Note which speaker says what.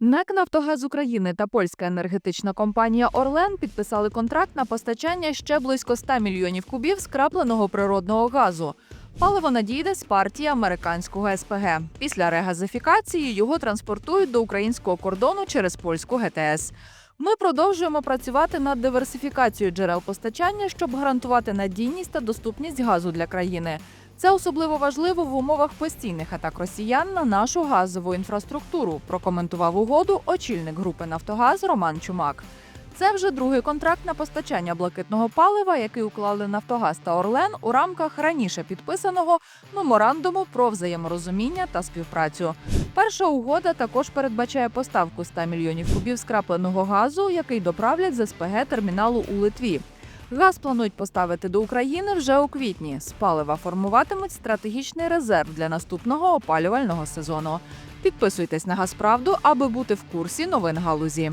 Speaker 1: НЕК «Нафтогаз України та польська енергетична компанія Орлен підписали контракт на постачання ще близько 100 мільйонів кубів скрапленого природного газу. Паливо надійде з партії американського СПГ. Після регазифікації його транспортують до українського кордону через польську ГТС. Ми продовжуємо працювати над диверсифікацією джерел постачання, щоб гарантувати надійність та доступність газу для країни. Це особливо важливо в умовах постійних атак росіян на нашу газову інфраструктуру. Прокоментував угоду очільник групи Нафтогаз Роман Чумак. Це вже другий контракт на постачання блакитного палива, який уклали Нафтогаз та Орлен у рамках раніше підписаного меморандуму про взаєморозуміння та співпрацю. Перша угода також передбачає поставку 100 мільйонів кубів скрапленого газу, який доправлять з СПГ терміналу у Литві. Газ планують поставити до України вже у квітні. З палива формуватимуть стратегічний резерв для наступного опалювального сезону. Підписуйтесь на Газправду, аби бути в курсі новин галузі.